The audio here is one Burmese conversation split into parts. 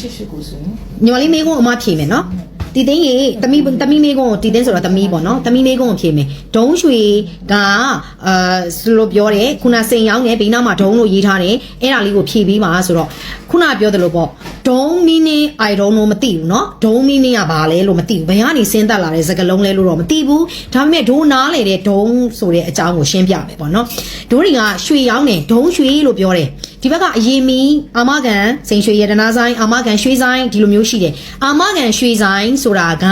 ရှိရှိကိုဆိုရင်ညီမလေးမေးခွန်းအမဖြေမယ်နော်တီသိန်းရေတမီတမီမေးခွန်းကိုတီသိန်းဆိုတော့တမီပေါ့နော်တမီမေးခွန်းကိုဖြေမယ်ဒုံးရွှေကအာဆိုလိုပြောတယ်ခုနစိန်ရောင်းတယ်ဘေးနားမှာဒုံးလို့ရေးထားတယ်အဲ့ဒါလေးကိုဖြေပြီးပါဆိုတော့ခုနပြောသလိုပေါ့ ဒုံးမီနင်း I don't know မသိဘူးเนาะဒုံးမီနင်းကဘာလဲလို့မသိဘူးဘယ်ကနေစဉ်းသက်လာတဲ့စကားလုံးလဲလို့တော့မသိဘူးဒါပေမဲ့ဒိုးနားလေတဲ့ဒုံးဆိုတဲ့အကြောင်းကိုရှင်းပြမယ်ပေါ့နော်ဒိုးတွေကရွှေရောင်းတယ်ဒုံးရွှေလို့ပြောတယ်ဒီဘက်ကအရေးမီအာမကန်စိန်ရွှေရတနာဆိုင်အာမကန်ရွှေဆိုင်ဒီလိုမျိုးရှိတယ်အာမကန်ရွှေဆိုင်ဆိုတာက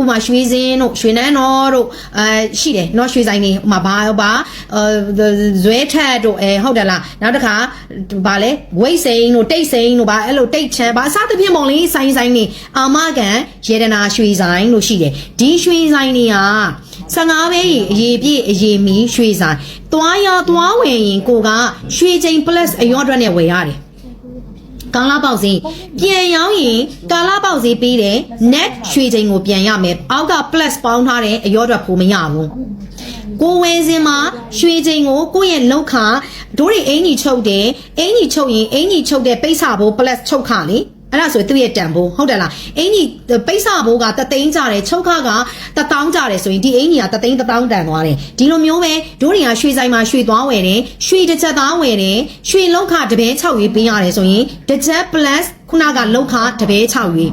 ဥမာရွှေစင်းတို့ရွှေနန်းတော်တို့အဲရှိတယ်နော်ရွှေဆိုင်တွေဥမာဘာဘာဇွဲထက်တို့အဲဟုတ်တယ်လားနောက်တစ်ခါဘာလဲဝိတ်စိန်တို့တိတ်စိန်တို့ဘာအဲ့လိုတိတ်ချမ်းဘာအစသဖြင့်မောင်လေးဆိုင်ဆိုင်နေအာမခံရေဒနာရွှေဆိုင်လို့ရှိတယ်ဒီရွှေဆိုင်တွေက15ပဲရေအရေပြည့်အရေမီရွှေဆိုင်သွားရသွားဝင်ရင်ကိုကရွှေချိန် plus အယောဒရက်နဲ့ဝယ်ရတယ် ကာလာပေါက်စင်းပြန်ရောင်းရင်ကာလာပေါက်စင်းပေးတယ် net ရွှေချိန်ကိုပြန်ရမယ်အောက်က plus ပေါင်းထားတဲ့အရောအတွက်ဖို့မရဘူးကိုဝဲစင်းမှာရွှေချိန်ကိုကိုယ့်ရဲ့လောက်ခဒိုးတွေအင်ကြီးချုပ်တယ်အင်ကြီးချုပ်ရင်အင်ကြီးချုပ်တဲ့ပိတ်စာဘိုး plus ချုပ်ခလေ အဲ့ဒါဆိုသူ့ရဲ့တန်ဖိုးဟုတ်တယ်လားအင်ကြီးပိတ်စာဘိုးကတသိန်းကြတယ်ချုပ်ခကတတောင်းကြတယ်ဆိုရင်ဒီအင်ကြီးကတသိန်းတတောင်းတန်သွားတယ်ဒီလိုမျိုးပဲဒိုးတွေကရွှေဆိုင်မှာရွှေသွားဝယ်တယ်ရွှေတစ်ချက်သားဝယ်တယ်ရွှေလောက်ခတပည့်6ရေးပေးရတယ်ဆိုရင်တစ်ချက် plus ခုနကလောက်ခတပည့်6ရေး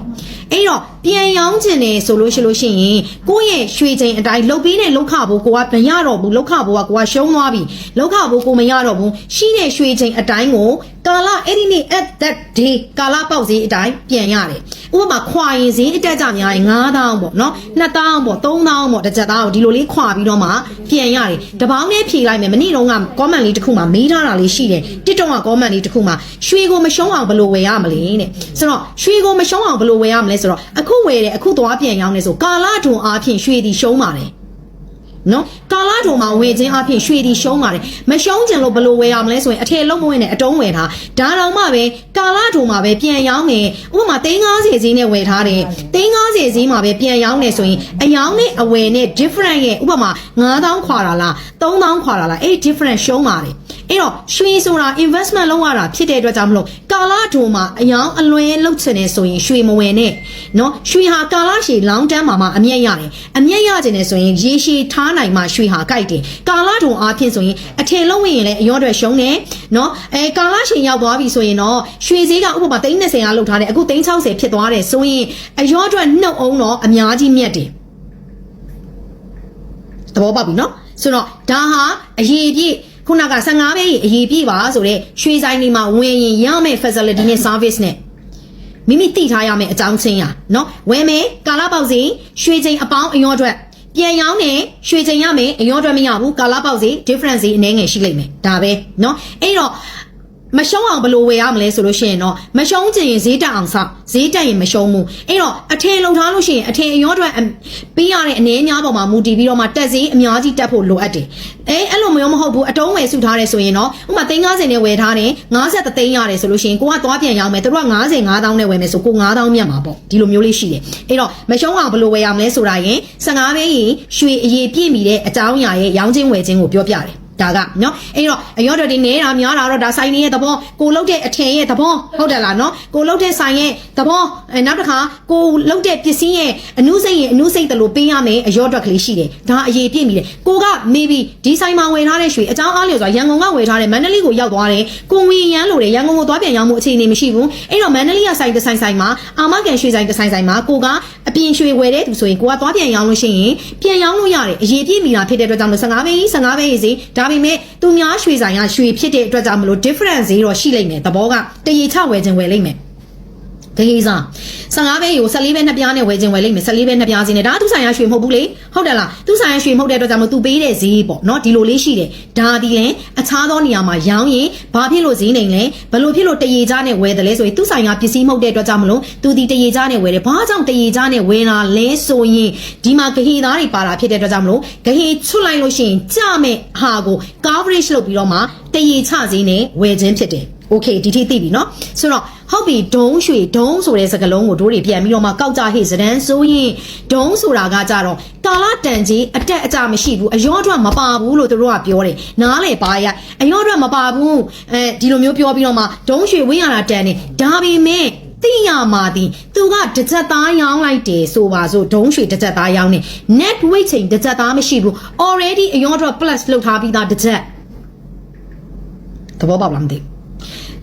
အဲ့တော့ပြန်ရောင်းခြင်းတယ်ဆိုလို့ရှိလို့ရှိရင်ကိုယ့်ရဲ့ရွှေချိန်အတိုင်းလုတ်ပြီးတဲ့လောက်ခဘိုးကိုကမရတော့ဘူးလောက်ခဘိုးကကိုကရှုံးသွားပြီလောက်ခဘိုးကိုမရတော့ဘူးရှိတဲ့ရွှေချိန်အတိုင်းကိုကာလအဲ့ဒီနေ့ at that day ကာလပေါက်ဈေးအတိုင်းပြန်ရတယ်ဥပမာခွာရင်ဈေးအတက်ကြများရင်9000ပေါ့နော်2000ပေါ့3000ပေါ့တစ်ကြက်သားကိုဒီလိုလေးခွာပြီးတော့မှပြန်ရတယ်တပေါင်းနဲ့ဖြေလိုက်မယ်မနေ့တုန်းက comment လေးတစ်ခုမှာမေးထားတာလေးရှိတယ် TikTok က comment လေးတစ်ခုမှာရွှေကိုမရှုံးအောင်ဘယ်လိုဝယ်ရမလဲတဲ့ဆိုတော့ရွှေကိုမရှုံးအောင်ဘယ်လိုဝယ်ရမလဲဆိုတော့အခုဝယ်တယ်အခုသွားပြန်ရောင်းနေဆိုကာလထုံအားဖြင့်ရွှေဒီရှုံးပါတယ် နော်ကာလာထုံမှာဝယ်ခြင်းအဖြစ်ရွှေဒီရှုံးပါတယ်မရှုံးကျင်လို့ဘယ်လိုဝယ်ရမလဲဆိုရင်အထည်လုံးမဝင်နဲ့အတုံးဝယ်ထားဒါတောင်မှပဲကာလာထုံမှာပဲပြန်ရောင်းမယ်ဥပမာ350ဈေးနဲ့ဝယ်ထားတယ်350ဈေးမှာပဲပြန်ရောင်းနေဆိုရင်အယောင်းနဲ့အဝယ်နဲ့ different ရဲ့ဥပမာ9000ခွာတာလား3000ခွာတာလားအဲ့ different ရှုံးပါတယ် အဲ့တော့ရွှေဆိုတာ investment လုပ်ရတာဖြစ်တဲ့အတွက်ကြောင့်မလို့ကာလာထုံမှာအယောင်းအလွဲလုပ်ချင်နေဆိုရင်ရွှေမဝင်နဲ့နော်ရွှေဟာကာလာရှည် long term မှာမှအမြတ်ရတယ်အမြတ်ရခြင်းနဲ့ဆိုရင်ရေရှည်ထားနိုင်မှရွှေဟာကြိုက်တယ်ကာလာထုံအားဖြင့်ဆိုရင်အထည်လုံးဝင်ရင်လည်းအရောတွေရှုံးတယ်နော်အဲကာလာရှည်ရောက်သွားပြီဆိုရင်တော့ရွှေဈေးကဥပမာ330ကလောက်ထားတယ်အခု360ဖြစ်သွားတယ်ဆိုရင်အရောတွေနှုတ်အောင်တော့အများကြီးမြတ်တယ်သဘောပေါက်ပြီနော်ဆိုတော့ဒါဟာအရေးပြည့် ခုနက15ပဲအရေးပြည့်ပါဆိုတော့ရွှေဆိုင်တွေမှာဝင်ရင်ရမယ့် facility နဲ့ service နဲ့မိမိသိထားရမယ့်အကြောင်းချင်းရနော်ဝယ်မယ်ကာလာပေါက်စီရွှေချိန်အပေါင်းအရောအတွက်ပြန်ရောင်းနေရွှေချိန်ရမယ်အရောအတွက်မရဘူးကာလာပေါက်စီ difference စီအနည်းငယ်ရှိလိမ့်မယ်ဒါပဲနော်အဲ့တော့ မရှုံးအောင်ဘယ်လိုဝယ်ရမလဲဆိုလို့ရှိရင်တော့မရှုံးချင်ရင်ဈေးတက်အောင်ဆောက်ဈေးတက်ရင်မရှုံးဘူးအဲ့တော့အထည်လုံထားလို့ရှိရင်အထည်အရောအတွက်ပေးရတဲ့အနေအများပေါ်မှာမူတည်ပြီးတော့မှတက်ဈေးအများကြီးတက်ဖို့လိုအပ်တယ်အဲအဲ့လိုမျိုးမဟုတ်ဘူးအတုံးဝယ်စုထားတယ်ဆိုရင်တော့ဥပမာ350နဲ့ဝယ်ထားတယ်50သိန်းရတယ်ဆိုလို့ရှိရင်ကိုကသွားပြန်ရောင်းမယ်သူတို့က90 9000နဲ့ဝယ်မယ်ဆိုကို9000မြတ်မှာပေါ့ဒီလိုမျိုးလေးရှိတယ်အဲ့တော့မရှုံးအောင်ဘယ်လိုဝယ်ရမလဲဆိုတာရင်15ပဲရင်ရွှေအရေးပြည့်မီတဲ့အကြောင်းအရာရဲ့ရောင်းချင်းဝယ်ချင်းကိုပြောပြတယ် ဒါကနော်အဲ့တော့အရော့တော်တွေနေတာများတာတော့ဒါဆိုင်နေရဲ့သဘောကိုလုတ်တဲ့အထင်ရဲ့သဘောဟုတ်တယ်လားနော်ကိုလုတ်တဲ့ဆိုင်ရဲ့သဘောအဲနောက်တစ်ခါကိုလုတ်တဲ့ပစ္စည်းရဲ့အနုစိတ်ရဲ့အနုစိတ်တလို့ပေးရမယ်အရော့တော်ကလေးရှိတယ်ဒါအရေးပြည့်မိတယ်ကိုက maybe ဒီဆိုင်မှာဝယ်ထားတဲ့ရွှေအကြောင်းအားလျော်စွာရန်ကုန်ကဝယ်ထားတဲ့မန္တလေးကိုရောက်သွားတယ်ကိုဝီရန်လို့တယ်ရန်ကုန်ကိုသွားပြန်ရောက်မှုအခြေအနေမရှိဘူးအဲ့တော့မန္တလေးကဆိုင်တစ်ဆိုင်ဆိုင်မှာအာမကန်ရွှေဆိုင်တစ်ဆိုင်ဆိုင်မှာကိုကအပြင်ရွှေဝယ်တဲ့သူဆိုရင်ကိုကသွားပြန်ရောင်းလို့ရှိရင်ပြန်ရောင်းလို့ရတယ်အရေးပြည့်မိတာဖြစ်တဲ့အတွက်ကြောင့်လို့15ပဲ15ပဲရေးစီဒါပေမဲ့သူများရွှေဆိုင်ကရွှေဖြစ်တဲ့အတွက်ကြောင့်မလို့ difference ဈေးတော့ရှိလိမ့်မယ်သဘောကတရေချဝယ်ခြင်းဝယ်လိမ့်မယ် တကယ်စား15ပဲကို14ပဲနှစ်ပြားနဲ့ဝယ်ခြင်းဝယ်လိမ့်မယ်14ပဲနှစ်ပြားစီနဲ့ဒါသူဆိုင်ရရွှေမဟုတ်ဘူးလေဟုတ်တယ်လားသူဆိုင်ရရွှေမဟုတ်တဲ့အတွက်ကြောင့်မလို့သူပေးတဲ့ဈေးပေါ့နော်ဒီလိုလေးရှိတယ်ဒါဒီလဲအခြားသောနေရာမှာရောင်းရင်ဘာဖြစ်လို့ဈေးနေလဲဘယ်လိုဖြစ်လို့တရေချနဲ့ဝယ်တယ်လဲဆိုရင်သူဆိုင်ရပစ္စည်းမဟုတ်တဲ့အတွက်ကြောင့်မလို့သူဒီတရေချနဲ့ဝယ်တယ်ဘာကြောင့်တရေချနဲ့ဝယ်တာလဲဆိုရင်ဒီမှာဂဟေသားတွေပါတာဖြစ်တဲ့အတွက်ကြောင့်မလို့ဂဟေချွတ်လိုက်လို့ရှိရင်ကြမဲ့ဟာကို coverage လုပ်ပြီးတော့မှတရေချဈေးနဲ့ဝယ်ခြင်းဖြစ်တယ် okay ဒီထိသိပြီเนาะဆိုတော့ဟုတ်ပြီဒုံးရွှေဒုံးဆိုတဲ့စကားလုံးကိုတို့တွေပြန်ပြီးတော့မှကောက်ကြဟေ့စဒန်းဆိုရင်ဒုံးဆိုတာကကြတော့ကာလတန်ကြီးအတက်အကျမရှိဘူးအယောအတွက်မပါဘူးလို့တို့ကပြောတယ်နားလေပါရအယောအတွက်မပါဘူးအဲဒီလိုမျိုးပြောပြီးတော့မှဒုံးရွှေဝင်းရတာတန်နေဒါပေမဲ့ သိရမှာဒီသူကတစ်ချက်သားရောင်းလိုက်တယ်ဆိုပါစို့ဒုံးရွှေတစ်ချက်သားရောင်းနေ net weight ချိန်တစ်ချက်သားမရှိဘူး already အရောတော့ plus လောက်ထားပြီးသားတစ်ချက်သဘောပေါက်လားမသိဘူး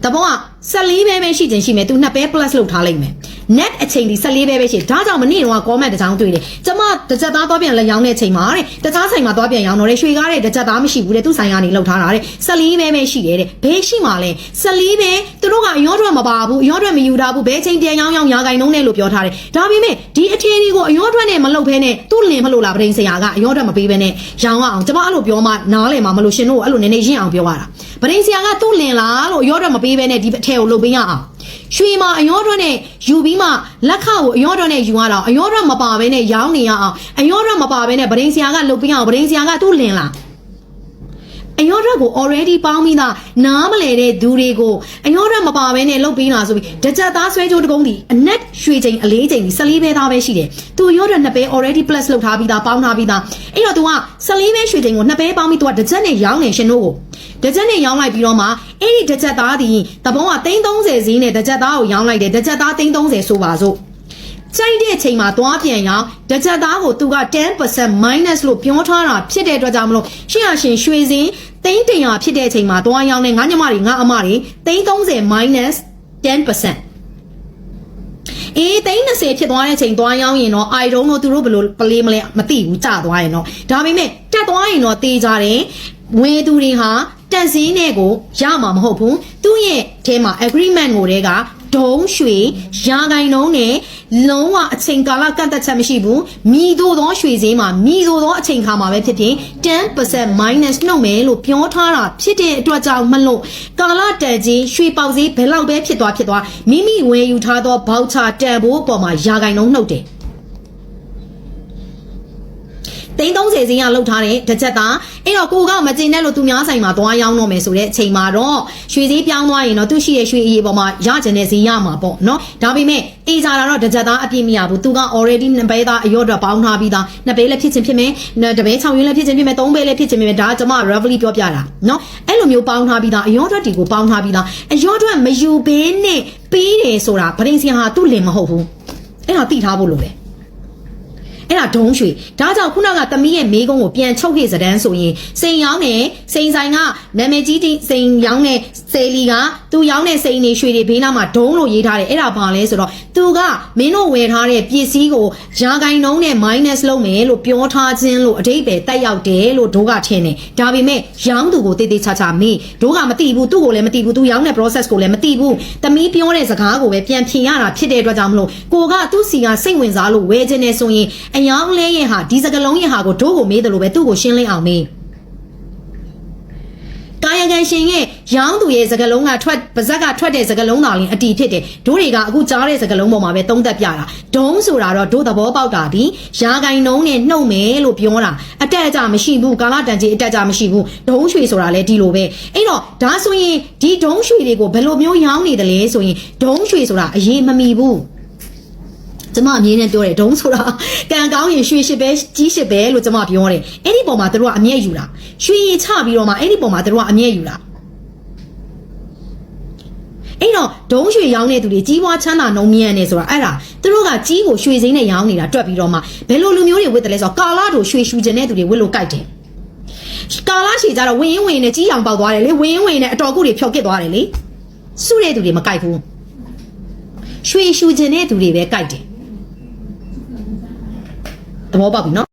တဘောက14ပဲပဲရှိခြင်းရှိမယ်သူနှစ်ပဲ plus လောက်ထားလိုက်မယ် net အချိန်ဒီ14ပဲပဲရှိဒါကြောင့်မနေ့တော့ comment တစ်ချောင်းတွေ့တယ်ကျမတစ်ချက်သားသွားပြန်လဲရောင်းတဲ့ချိန်မှာတဲ့တခြားဆိုင်မှာသွားပြန်ရောင်းတော့တဲ့ရွှေကားတဲ့တစ်ချက်သားမရှိဘူးတဲ့သူ့ဆိုင်ကနေလောက်ထားတာတဲ့14ပဲပဲရှိတယ်တဲ့ဘယ်ရှိမှလဲ14ပဲသူတို့ကအရောထွက်မပါဘူးအရောထွက်မယူထားဘူးဘယ်ချိန်ပြန်ရောင်းရောင်းရာဂိုင်နှုံးနဲ့လို့ပြောထားတယ်ဒါပေမဲ့ဒီအထည်တွေကိုအရောထွက်နဲ့မလုပ်ဘဲနဲ့သူ့လင်မလို့လားပရင်ဆရာကအရောထွက်မပေးဘဲနဲ့ရောင်းအောင်ကျမအဲ့လိုပြောမှနားလည်မှာမလို့ရှင်တို့အဲ့လိုနည်းနည်းရင့်အောင်ပြောရတာပရင်ဆရာကသူ့လင်လားလို့အရောထွက်မပေးဘဲနဲ့ဒီအထည်ကိုလုပ်ပေးရအောင် ရွှေမှာအယောထွက်နဲ့ယူပြီးမှလက်ခကိုအယောထွက်နဲ့ယူရတော့အယောထွက်မပါဘဲနဲ့ရောင်းနေရအောင်အယောထွက်မပါဘဲနဲ့ဗရင်ဆရာကလုတ်ပြီးအောင်ဗရင်ဆရာကသူ့လင်လားအယောထွက်ကို already ပေါင်းပြီးသားနားမလဲတဲ့သူတွေကိုအယောထွက်မပါဘဲနဲ့လုတ်ပြီးလာဆိုပြီးတကြက်သားဆွဲကြိုးတကုံးဒီအနက်ရွှေချိန်အလေးချိန်ဒီ14ပဲသားပဲရှိတယ်သူအယောထွက်နှစ်ပဲ already plus လုတ်ထားပြီးသားပေါင်းထားပြီးသားအဲ့တော့ तू က14ပဲရွှေချိန်ကိုနှစ်ပဲပေါင်းပြီး तू ကတကြက်နဲ့ရောင်းနေရှင်တို့ကို တကြက်နဲ့ရောင်းလိုက်ပြီးတော့မှအဲ့ဒီတကြက်သားဒီတပုံးက330ဈေးနဲ့တကြက်သားကိုရောင်းလိုက်တယ်တကြက်သား330ဆိုပါစို့ကြိုက်တဲ့အချိန်မှာသွားပြန်ရောင်းတကြက်သားကိုသူက10% minus လို့ပြောထားတာဖြစ်တဲ့အတွက်ကြောင့်မလို့ရှင်းရရှင်ရွှေစင်းသိန်းတင်ရဖြစ်တဲ့အချိန်မှာသွားရောင်းနေငါညမတွေငါအမတွေ330 minus 10%အေးသိန်း30ဖြစ်သွားတဲ့အချိန်သွားရောင်းရင်တော့ I don't know သူတို့ဘယ်လိုပလေးမလဲမသိဘူးကြာသွားရင်တော့ဒါပေမဲ့တက်သွားရင်တော့တေးကြတယ်ဝယ်သူတွေဟာ တက်စင်းနဲ့ကိုရမှာမဟုတ်ဘူးသူ့ရဲ့အဲမှာ agreement ကိုတည်းကဒုံးရွှေရာဂိုင်နှုံးနဲ့လုံးဝအချိန်ကာလကန့်သက်ချက်မရှိဘူးမိတို့သောရွှေစင်းမှာမိတို့သောအချိန်ခါမှာပဲဖြစ်ဖြစ်10% minus နှုတ်မယ်လို့ပြောထားတာဖြစ်တဲ့အတွက်ကြောင့်မလို့ကာလတန်ကြီးရွှေပေါက်စည်းဘယ်လောက်ပဲဖြစ်သွားဖြစ်သွားမိမိဝယ်ယူထားသောဘောက်ချာတန်ဖို့အပေါ်မှာရာဂိုင်နှုံးနှုတ်တယ် သိန်း30စင်းကလောက်ထားတဲ့တစ်ချက်သားအဲ့တော့ကိုကမကျင်တဲ့လို့သူများဆိုင်မှာသွားရောင်းတော့မယ်ဆိုတဲ့အချိန်မှာတော့ရွှေစည်းပြောင်းသွားရင်တော့သူရှိရဲ့ရွှေအရေးပေါ်မှာရကျင်တဲ့ဈေးရမှာပေါ့နော်ဒါပေမဲ့အေးစားတာတော့တစ်ချက်သားအပြည့်မရဘူးသူက already နှစ်ပဲသားအရော့တော့ပေါင်းထားပြီးသားနှစ်ပဲလည်းဖြစ်ချင်းဖြစ်မယ်တပဲ6ရင်းလည်းဖြစ်ချင်းဖြစ်မယ်သုံးပဲလည်းဖြစ်ချင်းဖြစ်မယ်ဒါကကျွန်မ roughly ပြောပြတာနော်အဲ့လိုမျိုးပေါင်းထားပြီးသားအရော့တော့တီကိုပေါင်းထားပြီးသားအရော့တော့မယူဘဲနဲ့ပေးတယ်ဆိုတာဗရင်စီဟာသူ့လင်မဟုတ်ဘူးအဲ့ဒါသိထားဖို့လိုတယ် အဲ့ဒါဒုံးရွှေဒါကြောင့်ခုနကသမီးရဲ့မေးကုန်းကိုပြန်ချုပ်ခဲ့စဒန်းဆိုရင်စိန်ရောင်းနဲ့စိန်ဆိုင်ကနာမည်ကြီးတိစိန်ရောင်းနဲ့စေလီကသူရောင်းတဲ့စိန်နေရွှေတွေဘေးနားမှာဒုံးလို့ရေးထားတယ်အဲ့ဒါဘာလဲဆိုတော့သူကမင်းတို့ဝယ်ထားတဲ့ပစ္စည်းကိုရာဂိုင်နှုံးနဲ့ minus လုပ်မယ်လို့ပြောထားခြင်းလို့အတိတ်ပဲတက်ရောက်တယ်လို့ဒိုးကထင်တယ်ဒါပေမဲ့ရောင်းသူကိုတေးသေးချာချာမေးဒိုးကမသိဘူးသူ့ကိုလည်းမသိဘူးသူရောင်းတဲ့ process ကိုလည်းမသိဘူးသမီးပြောတဲ့စကားကိုပဲပြန်ဖြေရတာဖြစ်တဲ့အတွက်ကြောင့်မလို့ကိုကသူ့စီကစိတ်ဝင်စားလို့ဝယ်ခြင်းနဲ့ဆိုရင်အယောင်းလဲရဲ့ဟာဒီစကလုံးရဲ့ဟာကိုဒိုးကိုမေးတယ်လို့ပဲသူ့ကိုရှင်းလင်းအောင်မေးကာယကံရှင်ရဲ့ရောင်းသူရဲ့စကလုံးကထွက်ပါဇက်ကထွက်တဲ့စကလုံးတော်လင်းအတီဖြစ်တယ်ဒိုးတွေကအခုကြားတဲ့စကလုံးပေါ်မှာပဲသုံးသက်ပြတာဒုံးဆိုတာတော့ဒိုးသဘောပေါက်တာဒီရာဂိုင်နှုံးနဲ့နှုတ်မယ်လို့ပြောတာအတက်အကြမရှိဘူးကာလတန်ကြီးအတက်အကြမရှိဘူးဒုံးရွှေဆိုတာလည်းဒီလိုပဲအဲ့တော့ဒါဆိုရင်ဒီဒုံးရွှေတွေကိုဘယ်လိုမျိုးရောင်းနေတယ်လဲဆိုရင်ဒုံးရွှေဆိုတာအရေးမမီဘူး ကျမအမြင်နဲ့ပြောတယ်ဒုံးဆိုတာကံကောင်းရင်ရွှေရှိပဲကြီးရှိပဲလို့ကျမပြောတယ်အဲ့ဒီပုံမှာတို့ကအမြဲယူတာရွှေရချပြီးတော့မှအဲ့ဒီပုံမှာတို့ကအမြဲယူတာအဲ့တော့ဒုံးရွှေရောင်းတဲ့သူတွေကြီးပွားချမ်းသာနှုံမြန်နေဆိုတာအဲ့ဒါသူတို့ကကြီးကိုရွှေစိမ်းနဲ့ရောင်းနေတာတွက်ပြီးတော့မှဘယ်လိုလူမျိုးတွေဝစ်တယ်လဲဆိုတော့ကာလာတို့ရွှေရှူကျင်တဲ့သူတွေဝစ်လို့ကြိုက်တယ်ကာလာရှည်ကြတော့ဝင်းရင်ဝင်းနဲ့ကြီးအောင်ပေါက်သွားတယ်လေဝင်းရင်ဝင်းနဲ့အတော်ကူတွေဖြောက်ကစ်သွားတယ်လေစုတဲ့သူတွေမကြိုက်ဘူးရွှေရှူကျင်တဲ့သူတွေပဲကြိုက်တယ် သဘောပေါက်ပြီနော်